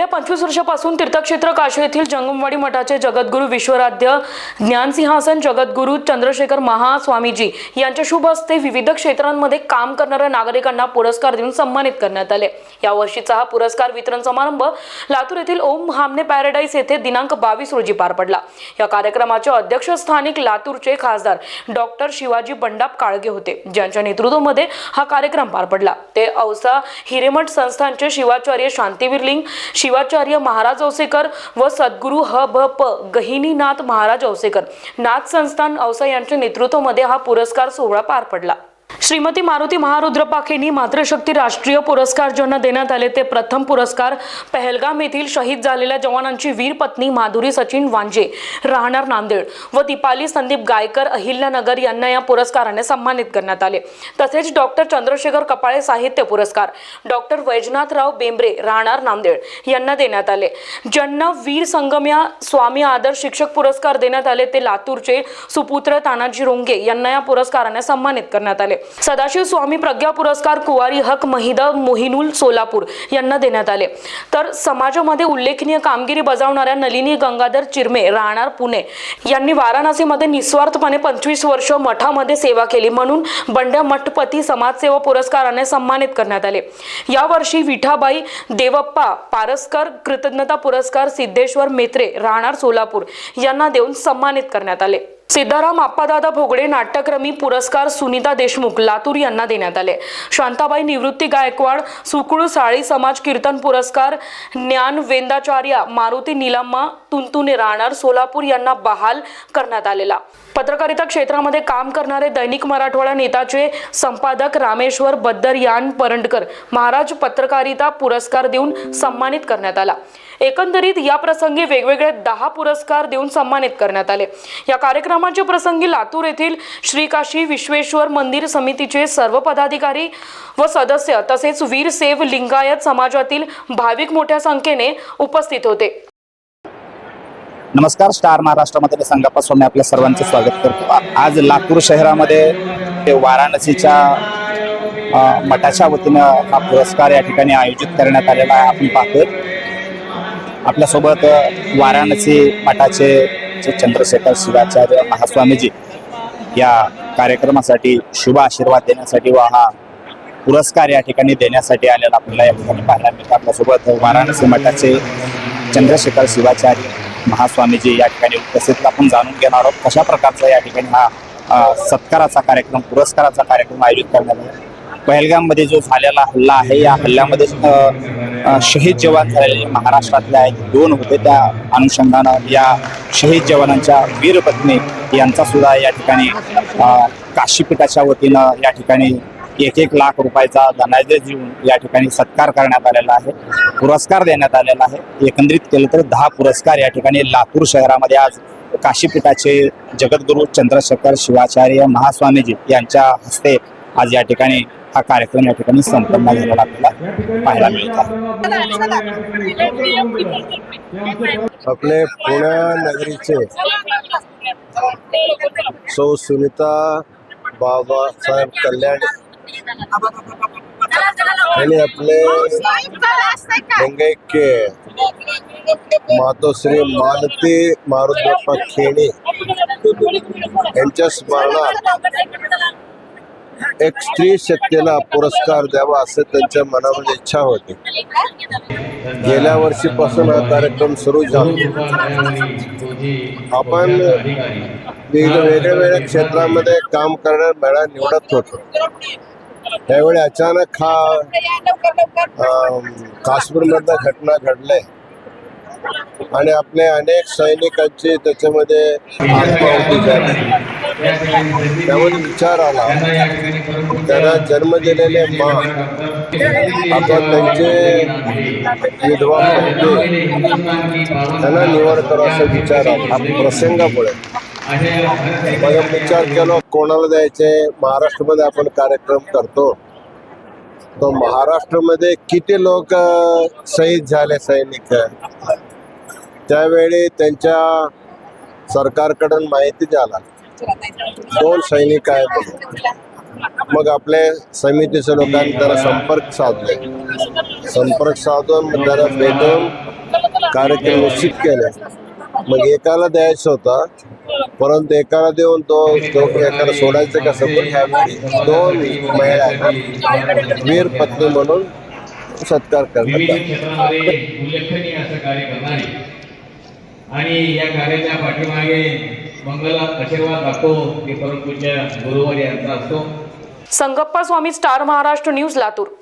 गेल्या पंचवीस वर्षापासून तीर्थक्षेत्र काशी येथील जंगमवाडी मठाचे जगद्गुरू विश्वराध्य ज्ञानसिंहासन जगद्गुरू चंद्रशेखर महास्वामीजी यांच्या शुभ हस्ते विविध क्षेत्रांमध्ये काम करणाऱ्या नागरिकांना पुरस्कार देऊन सन्मानित करण्यात आले. या वर्षीचा हा पुरस्कार वितरण समारंभ लातूर येथील ओम हामने पॅराडाईस येथे दिनांक बावीस रोजी पार पडला. या कार्यक्रमाच्या अध्यक्षस्थानिक लातूरचे खासदार डॉक्टर शिवाजी बंडाप काळगे होते ज्यांच्या नेतृत्वामध्ये हा कार्यक्रम पार पडला. ते औसा हिरेमठ संस्थानचे शिवाचार्य शांतीवीर लिंग शिवाचार्य महाराज औसेकर व सद्गुरू ह भ प गहिनीनाथ महाराज औसेकर. नाथ संस्थान औसा यांच्या नेतृत्वामध्ये हा पुरस्कार सोहळा पार पडला. श्रीमती मारुती महारुद्रपाखेंनी मातृशक्ती राष्ट्रीय पुरस्कार ज्यांना देण्यात आले ते प्रथम पुरस्कार पहलगाम येथील शहीद झालेल्या जवानांची वीर पत्नी माधुरी सचिन वांजे राहणार नांदेड व दीपाली संदीप गायकर अहिल्यानगर यांना या पुरस्काराने सन्मानित करण्यात आले. तसेच डॉक्टर चंद्रशेखर कपाळे साहित्य पुरस्कार डॉक्टर वैजनाथराव बेंबरे राहणार नांदेड यांना देण्यात आले. ज्यांना वीर संगम्या स्वामी आदर्श शिक्षक पुरस्कार देण्यात आले ते लातूरचे सुपुत्र तानाजी रोंगे यांना या पुरस्काराने सन्मानित करण्यात आले. सदाशिव स्वामी प्रज्ञा पुरस्कार कुवारी हक महिदा मोहिनुल सोलापूर यांना देण्यात आले. तर समाजामध्ये उल्लेखनीय कामगिरी बजावणाऱ्या नलिनी गंगाधर चिरमे राहणार पुणे यांनी वाराणसीमध्ये निस्वार्थपणे पंचवीस वर्ष मठामध्ये सेवा केली म्हणून बंड्या मठपती समाजसेवा पुरस्काराने सन्मानित करण्यात आले. यावर्षी विठाबाई देवप्पा पारस्कर कृतज्ञता पुरस्कार सिद्धेश्वर मेत्रे राहणार सोलापूर यांना देऊन सन्मानित करण्यात आले. सिद्धाराम आप्पादादा भोगडे नाट्यक्रमी पुरस्कार सुनीता देशमुख लातूर यांना देण्यात आले. शांताबाई निवृत्ती गायकवाड सुकुळ साळी समाज कीर्तन पुरस्कार ज्ञान वेंदाचार्य मारुती निलम्मा तुंतुने राहणार सोलापूर यांना बहाल करण्यात आलेला. पत्रकारिता क्षेत्रामध्ये काम करणारे दैनिक मराठवाडा नेताचे संपादक रामेश्वर बद्दर यान परंडकर महाराज पत्रकारिता पुरस्कार देऊन सन्मानित करण्यात आला. एकंदरीत या प्रसंगी वेगवेगळे दहा पुरस्कार देऊन सन्मानित करण्यात आले. या कार्यक्रमाच्या प्रसंगी लातूर येथील श्रीकाशी विश्वेश्वर मंदिर समितीचे सर्व पदाधिकारी व सदस्य तसेच वीरसेव लिंगायत समाजातील भाविक मोठ्या संख्येने उपस्थित होते. नमस्कार स्टार महाराष्ट्रामध्ये संघापासून मी आपल्या सर्वांचे स्वागत करतो. आज लातूर शहरामध्ये ते वाराणसीच्या मठाच्या वतीनं हा पुरस्कार या ठिकाणी आयोजित करण्यात आलेला आहे. आपण पाहतोय. आपल्यासोबत वाराणसी मठाचे जे चंद्रशेखर शिवाचार्य महास्वामीजी या कार्यक्रमासाठी शुभ आशीर्वाद देण्यासाठी व हा पुरस्कार या ठिकाणी देण्यासाठी आलेला आपल्याला या ठिकाणी पाहायला मिळतं. आपल्यासोबत वाराणसी मठाचे चंद्रशेखर शिवाचार्य महास्वामीजी या ठिकाणी उपस्थित आपण जाणून घेणार आहोत कशा प्रकारचा या ठिकाणी हा सत्काराचा कार्यक्रम पुरस्काराचा कार्यक्रम आयोजित करण्यात आला. पहलगाममध्ये जो झालेला हल्ला आहे या हल्ल्यामध्ये शहीद जवान झालेले महाराष्ट्रातल्या आहेत. दोन होते त्या अनुषंगानं. या शहीद जवानांच्या वीरपत्नी यांचा सुद्धा या ठिकाणी काशीपीठाच्या वतीनं या ठिकाणी एक एक लाख रुपयाचा धनादेश देऊन या ठिकाणी सत्कार करण्यात आलेला आहे. पुरस्कार देण्यात आलेला आहे. एकंदरीत केलं तर दहा पुरस्कार या ठिकाणी लातूर शहरामध्ये आज काशीपीठाचे जगद्गुरू चंद्रशेखर शिवाचार्य महास्वामीजी यांच्या हस्ते आज या ठिकाणी हा कार्यक्रम या ठिकाणी संपन्न झालेला आपल्याला पाहायला मिळत. आहे आपले पुण्या नगरीचे सौ सुनीता बाबासाहेब कल्याण आणि आपले गंगेके मातोश्री मालती मारुद्रप्पा खेणी यांच्या स्मरणात एक स्त्री शक्तीला पुरस्कार द्यावा असं त्यांच्या मनामध्ये इच्छा होती. गेल्या वर्षीपासून हा कार्यक्रम सुरू झाला. आपण वेगवेगळ्या वेगळ्या क्षेत्रामध्ये काम करणार मेळा निवडत होतो. त्यावेळी अचानक हा अं, काश्मीरमधल्या घटना घडले. आणि आपले अनेक सैनिकांची त्याच्यामध्ये आत्माहुती झाली. त्यावर विचार आला. त्यांना जन्म दिलेले मा आपण त्यांचे विधवा त्यांना निवड करू असा विचार आला. प्रसंगामुळे मग विचार केला कोणाला द्यायचे? महाराष्ट्रामध्ये आपण कार्यक्रम करतो. तो महाराष्ट्रामध्ये किती लोक शहीद झाले सैनिक? त्यावेळी त्यांच्या सरकारकडून माहिती झाला. दोन सैनिक आहेत. मग आपल्या समितीच्या लोकांनी त्याला संपर्क साधले. संपर्क साधून त्याला भेटून कार्यक्रम निश्चित केले. मग एकाला द्यायचा होता परंतु एकाला देऊन तो तो एकाला सोडायचं कसं पण दोन महिला वीर पत्नी म्हणून सत्कार करतात आणि या कार्याच्या पाठीमागे मंगल आशीर्वाद दाखवतो ते परमपूज्य गुरुवार यांचा असतो. Sangappa Swami star Maharashtra news Latur.